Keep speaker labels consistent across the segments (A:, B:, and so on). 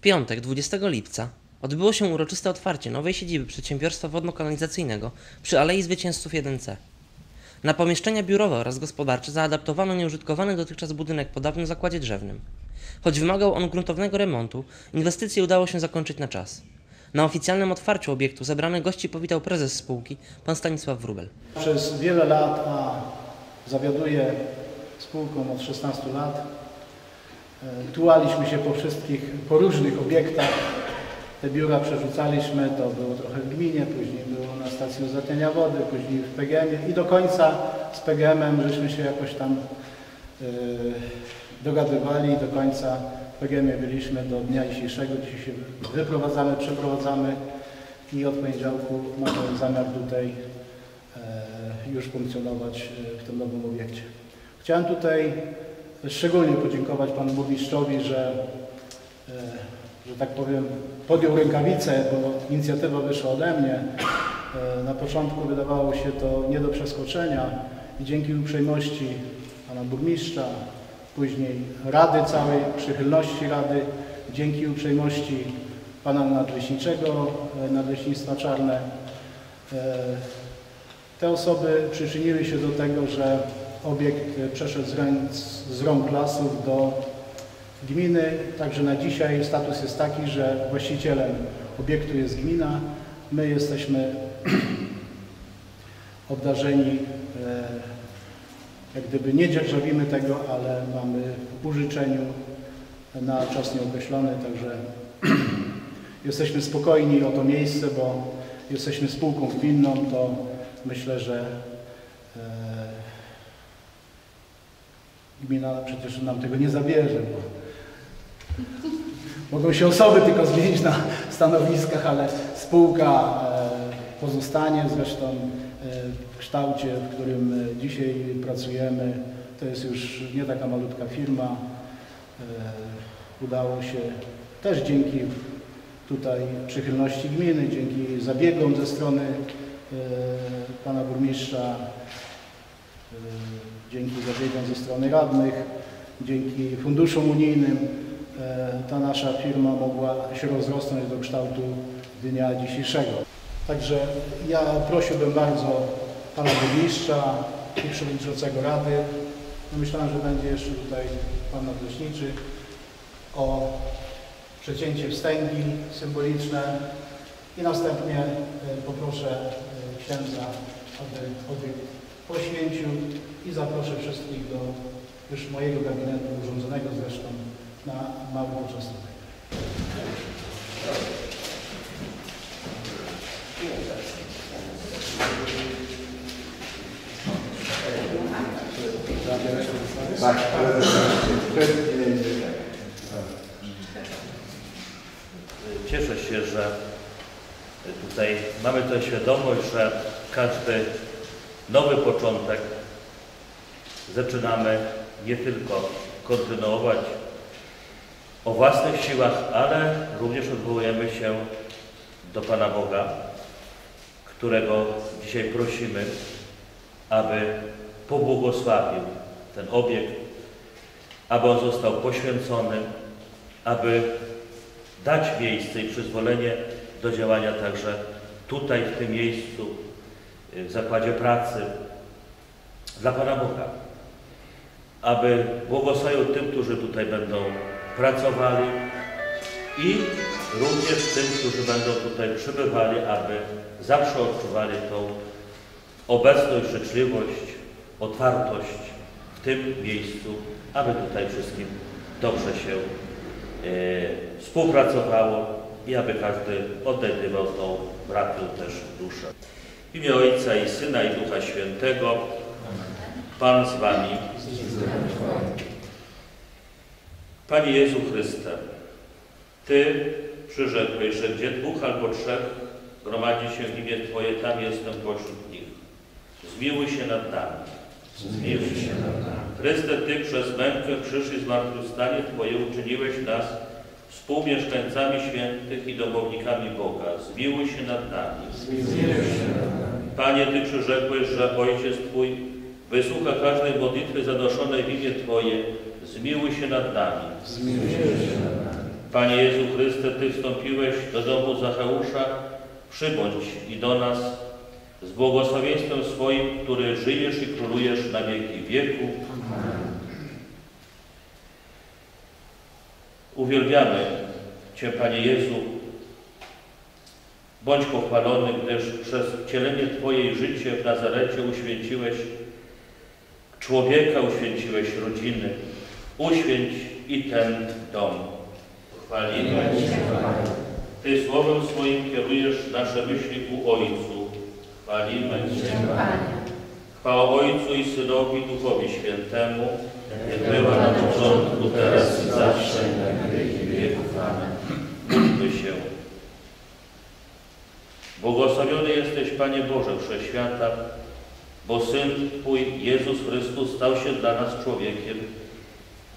A: piątek 20 lipca odbyło się uroczyste otwarcie nowej siedziby przedsiębiorstwa wodno-kanalizacyjnego przy Alei Zwycięzców 1C. Na pomieszczenia biurowe oraz gospodarcze zaadaptowano nieużytkowany dotychczas budynek po dawnym zakładzie drzewnym. Choć wymagał on gruntownego remontu, inwestycje udało się zakończyć na czas. Na oficjalnym otwarciu obiektu zebranych gości powitał prezes spółki, pan Stanisław Wróbel.
B: Przez wiele lat, a zawiaduję spółką od 16 lat, tułaliśmy się po wszystkich, po różnych obiektach. Te biura przerzucaliśmy, to było trochę w gminie, później było na stacji uzdatniania wody, później w PGM-ie i do końca z PGM-em żeśmy się jakoś tam e, dogadywali i do końca w PGM-ie byliśmy do dnia dzisiejszego. Dzisiaj się wyprowadzamy, przeprowadzamy i od poniedziałku mamy zamiar tutaj e, już funkcjonować e, w tym nowym obiekcie. Chciałem tutaj szczególnie podziękować Panu Burmistrzowi, że, e, że tak powiem, podjął rękawice, bo inicjatywa wyszła ode mnie. E, Na początku wydawało się to nie do przeskoczenia i dzięki uprzejmości Pana Burmistrza, później Rady całej, przychylności Rady, dzięki uprzejmości Pana Nadleśniczego, e, Nadleśnictwa Czarne, te osoby przyczyniły się do tego, że obiekt e, przeszedł z rąk, z rąk lasów do gminy. Także na dzisiaj status jest taki, że właścicielem obiektu jest gmina. My jesteśmy obdarzeni, e, jak gdyby nie dzierżawimy tego, ale mamy w użyczeniu na czas nieokreślony, także jesteśmy spokojni o to miejsce, bo jesteśmy spółką gminną, to myślę, że e, gmina przecież nam tego nie zabierze, bo mogą się osoby tylko zmienić na stanowiskach, ale spółka e, pozostanie zresztą e, w kształcie, w którym e, dzisiaj pracujemy. To jest już nie taka malutka firma. Udało się też dzięki tutaj przychylności gminy, dzięki zabiegom ze strony pana burmistrza, dzięki zabiegom ze strony radnych, dzięki funduszom unijnym e, ta nasza firma mogła się rozrosnąć do kształtu dnia dzisiejszego. Także ja prosiłbym bardzo pana burmistrza i przewodniczącego rady. No myślałem, że będzie jeszcze tutaj pan nadleśniczy o przecięcie wstęgi symboliczne i następnie e, poproszę księdza, aby obiekt poświęcił i zaproszę wszystkich do już mojego gabinetu urządzonego zresztą na mały
C: prezes
D: Cieszę się, że tutaj mamy tę świadomość, że każdy nowy początek. Zaczynamy nie tylko kontynuować o własnych siłach, ale również odwołujemy się do Pana Boga, którego dzisiaj prosimy, aby pobłogosławił ten obiekt, aby on został poświęcony, aby dać miejsce i przyzwolenie do działania także tutaj, w tym miejscu, w zakładzie pracy, dla Pana Boga. Aby błogosławił tym, którzy tutaj będą pracowali i również tym, którzy będą tutaj przybywali, aby zawsze odczuwali tą obecność, życzliwość, otwartość w tym miejscu, aby tutaj wszystkim dobrze się e, współpracowało i aby każdy odnajdywał tą bratnią też duszę. W imię Ojca i Syna i Ducha Świętego, Pan z Wami. Panie Jezu Chryste, Ty przyrzekłeś, że gdzie dwóch albo trzech gromadzi się w imię Twoje, tam jestem pośród nich. Zmiłuj się nad nami. Zmiłuj się nad nami. Chryste, Ty przez mękę, krzyż i zmartwychwstanie Twoje uczyniłeś nas współmieszkańcami świętych i domownikami Boga. Zmiłuj się nad nami. Panie, Ty przyrzekłeś, że Ojciec Twój wysłucha każdej modlitwy zanoszonej w imię Twoje. Zmiłuj się nad nami. Panie Jezu Chryste, Ty wstąpiłeś do domu Zacheusza, przybądź i do nas z błogosławieństwem swoim, który żyjesz i królujesz na wieki wieków. Uwielbiamy Cię, Panie Jezu. Bądź pochwalony, gdyż przez wcielenie Twojej życie w Nazarecie uświęciłeś człowieka, uświęciłeś rodziny. Uświęć i ten dom. Chwalimy Cię. Ty słowem swoim kierujesz nasze myśli ku Ojcu. Chwalimy Cię. Chwała Ojcu i Synowi Duchowi Świętemu, jak była na początku, teraz i zawsze, na wieki wieków. Amen. Módlmy się. Błogosławiony jesteś, Panie Boże Wszechświata, bo Syn Twój, Jezus Chrystus, stał się dla nas człowiekiem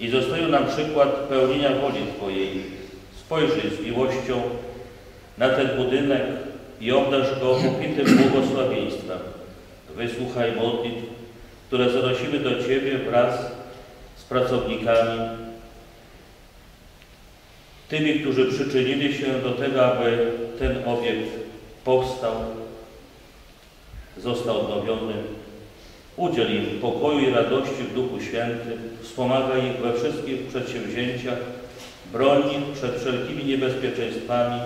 D: i zostawił nam przykład pełnienia woli Twojej. Spojrzyj z miłością na ten budynek i obdarz go obfitym błogosławieństwem. Wysłuchaj modlitw, które zanosimy do Ciebie wraz z pracownikami, tymi, którzy przyczynili się do tego, aby ten obiekt powstał, został odnowiony. Udziel im pokoju i radości w Duchu Świętym, wspomagaj ich we wszystkich przedsięwzięciach, broń ich przed wszelkimi niebezpieczeństwami,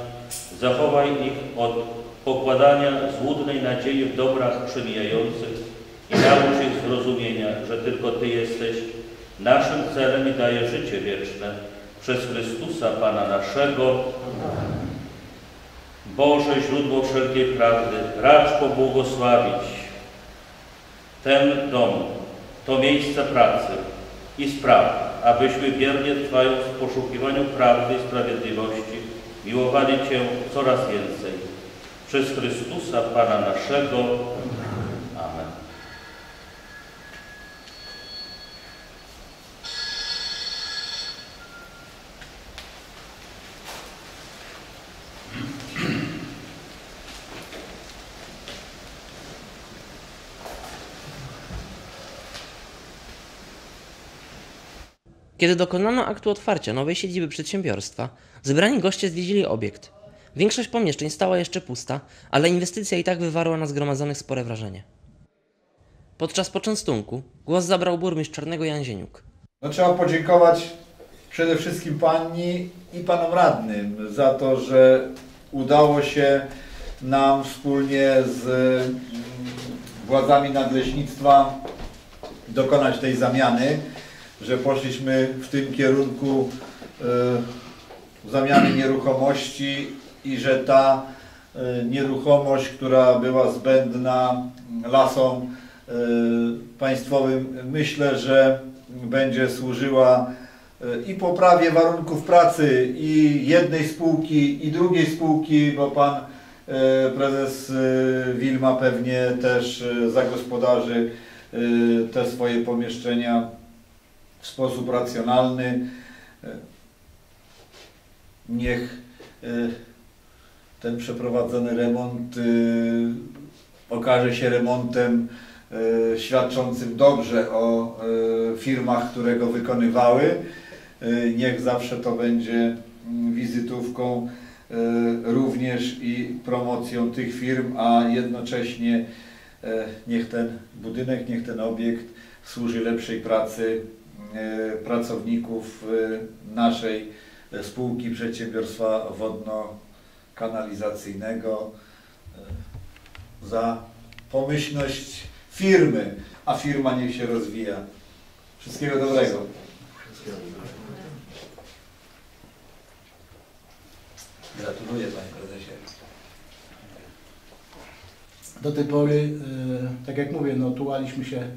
D: zachowaj ich od pokładania złudnej nadziei w dobrach przemijających i naucz ich zrozumienia, że tylko Ty jesteś naszym celem i dajesz życie wieczne przez Chrystusa Pana naszego. Boże, źródło wszelkiej prawdy, racz pobłogosławić ten dom, to miejsce pracy i spraw, abyśmy wiernie trwając w poszukiwaniu prawdy i sprawiedliwości, miłowali Cię coraz więcej. Przez Chrystusa Pana naszego. Amen.
A: Kiedy dokonano aktu otwarcia nowej siedziby przedsiębiorstwa, zebrani goście zwiedzili obiekt. Większość pomieszczeń stała jeszcze pusta, ale inwestycja i tak wywarła na zgromadzonych spore wrażenie. Podczas poczęstunku głos zabrał burmistrz Czarnego Jan Zieniuk.
C: No, trzeba podziękować przede wszystkim Pani i Panom Radnym za to, że udało się nam wspólnie z mm, władzami nadleśnictwa dokonać tej zamiany, że poszliśmy w tym kierunku e, zamiany nieruchomości i że ta e, nieruchomość, która była zbędna lasom e, państwowym, myślę, że będzie służyła e, i poprawie warunków pracy i jednej spółki i drugiej spółki, bo pan prezes Wilma pewnie też zagospodarzy te swoje pomieszczenia w sposób racjonalny. Niech ten przeprowadzony remont e, okaże się remontem e, świadczącym dobrze o e, firmach, które go wykonywały. E, Niech zawsze to będzie mm, wizytówką e, również i promocją tych firm, a jednocześnie e, niech ten budynek, niech ten obiekt służy lepszej pracy pracowników naszej spółki przedsiębiorstwa wodno-kanalizacyjnego e, za pomyślność firmy, a firma niech się rozwija. Wszystkiego dobrego. Gratuluję Panie Prezesie.
B: Do tej pory, e, tak jak mówię, no, tułaliśmy się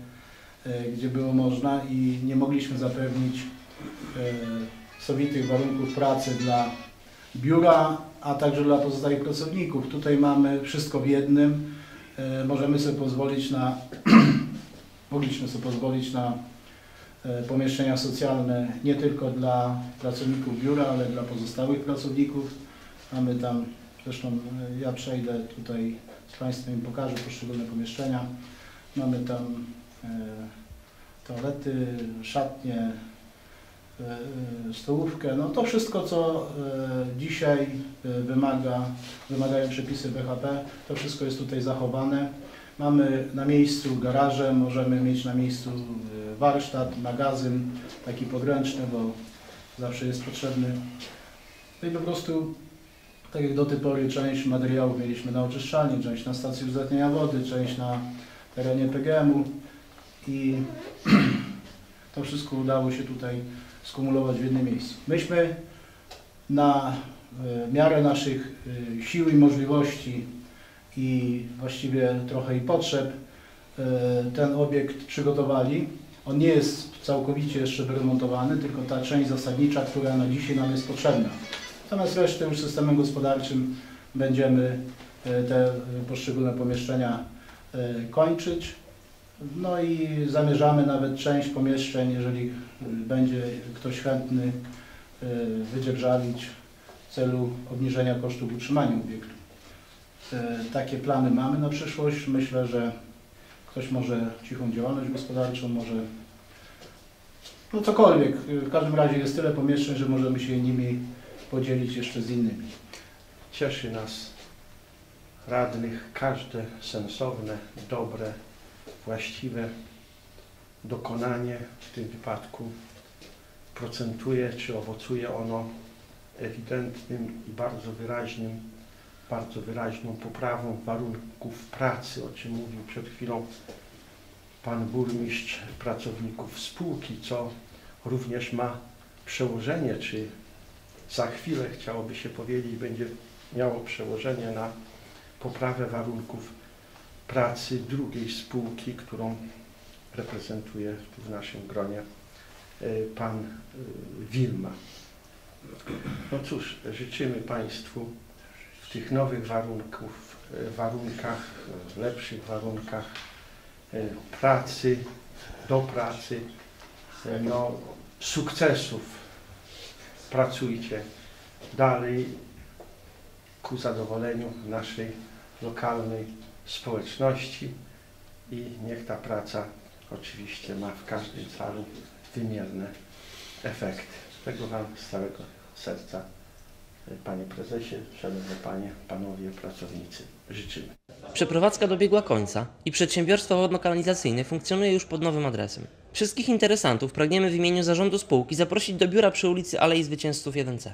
B: e, gdzie było można i nie mogliśmy zapewnić sowitych warunków pracy dla biura, a także dla pozostałych pracowników. Tutaj mamy wszystko w jednym. E, Możemy sobie pozwolić na, mogliśmy sobie pozwolić na e, pomieszczenia socjalne nie tylko dla pracowników biura, ale dla pozostałych pracowników. Mamy tam, zresztą e, ja przejdę tutaj z Państwem i pokażę poszczególne pomieszczenia. Mamy tam toalety, szatnie, stołówkę, no to wszystko, co e, dzisiaj e, wymaga, wymagają przepisy BHP, to wszystko jest tutaj zachowane. Mamy na miejscu garaże, możemy mieć na miejscu e, warsztat, magazyn, taki podręczny, bo zawsze jest potrzebny. No i po prostu, tak jak do tej pory, część materiałów mieliśmy na oczyszczalni, część na stacji uzdatniania wody, część na terenie PGM-u i to wszystko udało się tutaj skumulować w jednym miejscu. Myśmy na e, miarę naszych e, sił i możliwości i właściwie trochę i potrzeb e, ten obiekt przygotowali. On nie jest całkowicie jeszcze wyremontowany, tylko ta część zasadnicza, która na dzisiaj nam jest potrzebna. Natomiast resztę już systemem gospodarczym będziemy te poszczególne pomieszczenia kończyć. No i zamierzamy nawet część pomieszczeń, jeżeli będzie ktoś chętny, y, wydzierżawić w celu obniżenia kosztów utrzymania obiektu. Y, Takie plany mamy na przyszłość. Myślę, że ktoś może cichą działalność gospodarczą, może no cokolwiek. W każdym razie jest tyle pomieszczeń, że możemy się nimi podzielić jeszcze z innymi.
E: Cieszy nas radnych każde sensowne, dobre, właściwe dokonanie w tym wypadku. Procentuje czy owocuje ono ewidentnym i bardzo wyraźnym, bardzo wyraźną poprawą warunków pracy, o czym mówił przed chwilą pan burmistrz pracowników spółki, co również ma przełożenie, czy za chwilę chciałoby się powiedzieć, będzie miało przełożenie na poprawę warunków pracy drugiej spółki, którą reprezentuje tu w naszym gronie e, pan e, Wilma. No cóż, życzymy Państwu w tych nowych warunków, e, warunkach, lepszych warunkach pracy, do pracy, no, sukcesów. Pracujcie dalej ku zadowoleniu naszej lokalnej społeczności i niech ta praca oczywiście ma w każdym calu wymierne efekty. Tego Wam z całego serca, e, Panie Prezesie, Szanowne Panie, Panowie pracownicy, życzymy.
A: Przeprowadzka dobiegła końca i przedsiębiorstwo wodno-kanalizacyjne funkcjonuje już pod nowym adresem. Wszystkich interesantów pragniemy w imieniu zarządu spółki zaprosić do biura przy ulicy Alei Zwycięzców 1C.